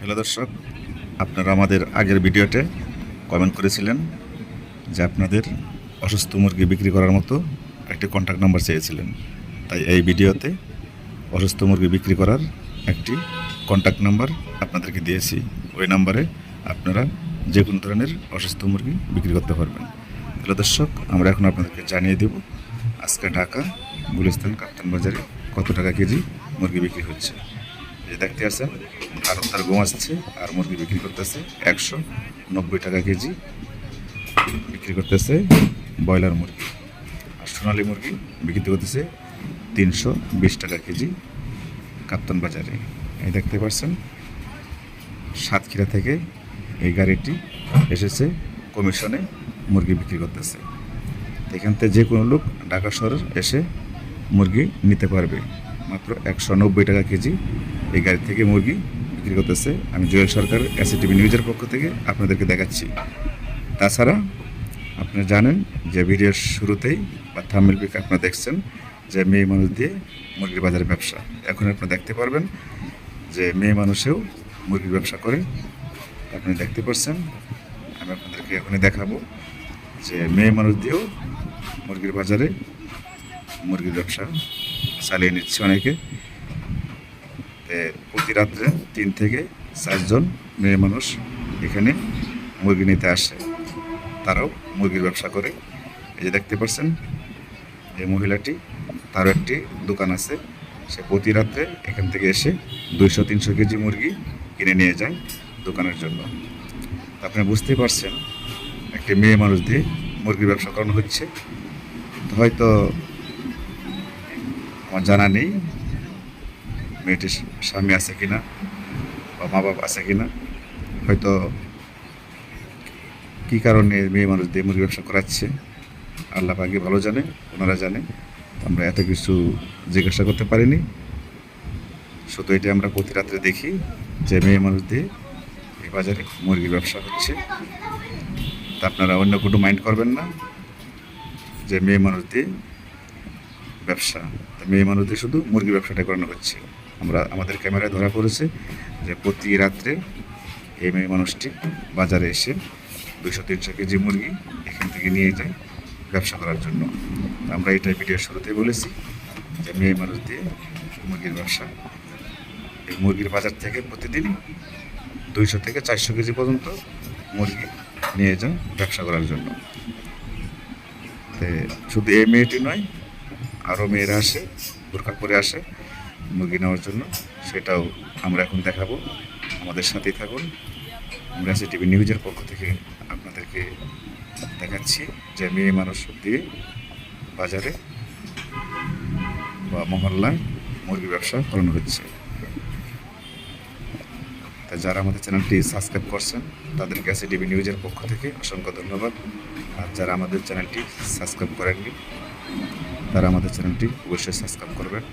Hello দর্শক, আপনারা আমাদের আগের ভিডিওতে কমেন্ট করেছিলেন যে আপনাদের অসুস্থ মুরগি বিক্রি করার মতো একটি কন্ট্যাক্ট নাম্বার চেয়েছিলেন। তাই এই ভিডিওতে অসুস্থ মুরগি বিক্রি করার একটি কন্ট্যাক্ট নাম্বার আপনাদেরকে দিয়েছি। ওই নাম্বারে আপনারা যে কোনো ধরনের অসুস্থ মুরগি বিক্রি করতে পারবেন। হ্যালো দর্শক, আমরা এখন আপনাদেরকে জানিয়ে দেব আজকে ঢাকা, গুলিস্তান কাপ্তান বাজারে কত টাকা কেজি মুরগি বিক্রি হচ্ছে। দেখতে আছেন আর তার গম আসছে, আর মুরগি বিক্রি করতেছে একশো নব্বই টাকা কেজি বিক্রি করতেছে ব্রয়লার মুরগি। আর সোনালী মুরগি বিক্রি করতেছে তিনশো বিশ টাকা কেজি কাপ্তান বাজারে। এই দেখতে পাচ্ছেন, সাতক্ষীরা থেকে এই গাড়িটি এসেছে কমিশনে মুরগি বিক্রি করতেছে। এখান থেকে যে কোনো লোক ঢাকা শহরে এসে মুরগি নিতে পারবে। মাত্র একশো নব্বই টাকা কেজি এই গাড়ি থেকে মুরগি বিক্রি করতেছে। আমি জুয়েল সরকার এসিটিভি নিউজের পক্ষ থেকে আপনাদেরকে দেখাচ্ছি। তাছাড়া আপনি জানেন যে ভিডিওর শুরুতেই বা থামেল পিক আপনারা দেখছেন যে মেয়ে মানুষ দিয়ে মুরগির বাজারে ব্যবসা। এখন আপনারা দেখতে পারবেন যে মেয়ে মানুষেও মুরগির ব্যবসা করে। আপনি দেখতে পাচ্ছেন আমি আপনাদেরকে এখনই দেখাবো যে মেয়ে মানুষ দিয়েও মুরগির বাজারে মুরগির ব্যবসা চালিয়ে নিচ্ছে অনেকে। প্রতি রাত্রে তিন থেকে চারজন মেয়ে মানুষ এখানে মুরগি নিতে আসে। তারাও মুরগির ব্যবসা করে। এই যে দেখতে পাচ্ছেন, এই মহিলাটি তারও একটি দোকান আছে। সে প্রতি রাত্রে এখান থেকে এসে দুইশো, তিনশো কেজি মুরগি কিনে নিয়ে যায় দোকানের জন্য। আপনি বুঝতেই পারছেন, একটি মেয়ে মানুষ দিয়ে মুরগির ব্যবসা করানো হচ্ছে। হয়তো আমার জানা নেই মেয়েটির স্বামী আছে কিনা বা মা বাবা আছে কিনা। হয়তো কী কারণে মেয়ে মানুষ দিয়ে মুরগি ব্যবসা করাচ্ছে, আল্লাহ পাকে ভালো জানে, ওনারা জানে। আমরা এত কিছু জিজ্ঞাসা করতে পারিনি। শুধু এটা আমরা প্রতি রাত্রে দেখি যে মেয়ে মানুষ দিয়ে এই বাজারে মুরগির ব্যবসা হচ্ছে। তা আপনারা অন্য কোনো মাইন্ড করবেন না যে মেয়ে মানুষ দিয়ে ব্যবসা। মেয়ে মানুষ দিয়ে শুধু মুরগির ব্যবসাটা করানো হচ্ছে। আমরা, আমাদের ক্যামেরায় ধরা পড়েছে যে প্রতি রাত্রে এই মেয়ে মানুষটি বাজারে এসে দুশো তিনশো কেজি মুরগি এখান থেকে নিয়ে যায় ব্যবসা করার জন্য। আমরা এটাই ভিডিওর শুরুতেই বলেছি যে মেয়ে মানুষ দিয়ে মুরগির ব্যবসা। এই মুরগির বাজার থেকে প্রতিদিন দুইশো থেকে চারশো কেজি পর্যন্ত মুরগি নিয়ে যান ব্যবসা করার জন্য। শুধু এই মেয়েটি নয় আরও মেয়েরা আসে বোরকা করে আসে, মুরগি নেওয়ার জন্য। সেটাও আমরা এখন দেখাবো। আমাদের সাথেই থাকুন। আমরা সে টিভি নিউজের পক্ষ থেকে আপনাদেরকে দেখাচ্ছি যে মেয়ে মানুষ দিয়ে বাজারে বা মহল্লায় মুরগি ব্যবসা করানো হচ্ছে। তা যারা আমাদের চ্যানেলটি সাবস্ক্রাইব করছেন, তাদেরকে আছে টিভি নিউজের পক্ষ থেকে অসংখ্য ধন্যবাদ। আর যারা আমাদের চ্যানেলটি সাবস্ক্রাইব করেননি তারা আমাদের চ্যানেলটি অবশ্যই সাবস্ক্রাইব করবেন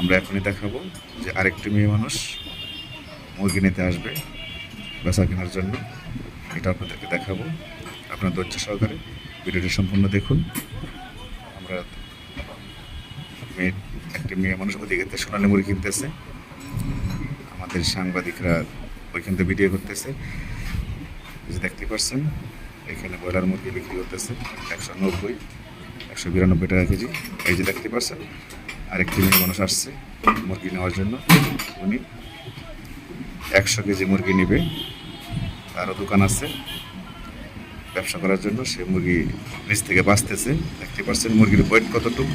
আমরা এখনই দেখাবো যে আরেকটি মেয়ে মানুষ মুরগি নিতে আসবে বেচা কেনার জন্য। এটা আপনাদেরকে দেখাবো। আপনার ধৈর্য সহকারে ভিডিওটি সম্পূর্ণ দেখুন। আমরা মেয়ে একটি মেয়ে মানুষ ওদিকে সোনালি মুরগি কিনতেছে। আমাদের সাংবাদিকরা ওইখান থেকে ভিডিও করতেছে। যে দেখতে পাচ্ছেন, এখানে ব্রয়লার মুরগি বিক্রি করতেছে একশো নব্বই। একশো বিরানব্বই টাকা কেজি। এই যে দেখতে পাচ্ছেন, আরেকটি মেয়ে মানুষ আসছে মুরগি নেওয়ার জন্য। উনি একশো কেজি মুরগি নেবে। তারও দোকান আছে। ব্যবসা করার জন্য সে মুরগি নিচ থেকে বাঁচতেছে। দেখতে পাচ্ছেন, মুরগির ওয়েট কতটুকু?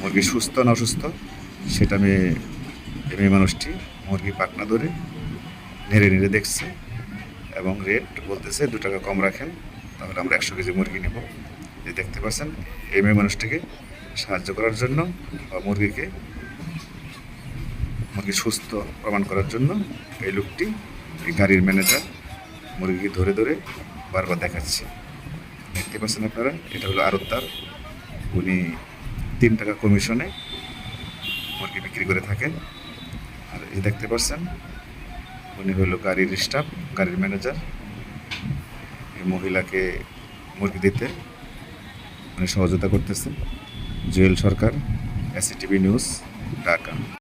মুরগি সুস্থ না অসুস্থ? সেটা মেয়ে মেয়ে মানুষটি মুরগি পাকনা ধরে নেড়ে নেড়ে দেখছে এবং রেট বলতেছে, দু টাকা কম রাখেন, তাহলে আমরা একশো কেজি মুরগি নেব। এই দেখতে পাচ্ছেন এই মেয়ে মানুষটিকে সাহায্য করার জন্য বা মুরগিকে, মুরগি সুস্থ প্রমাণ করার জন্য এই লোকটি, এই গাড়ির ম্যানেজার মুরগিকে ধরে ধরে বারবার দেখাচ্ছে। দেখতে পাচ্ছেন আপনারা, এটা হলো আরতদার উনি তিন টাকা কমিশনে মুরগি বিক্রি করে থাকেন। আর এই দেখতে পাচ্ছেন, উনি হলো গাড়ির স্টাফ, গাড়ির ম্যানেজার। এই মহিলাকে মুরগি দিতে সহযোগিতা করতেছে জুয়েল সরকার এসিটিভি নিউজ ঢাকা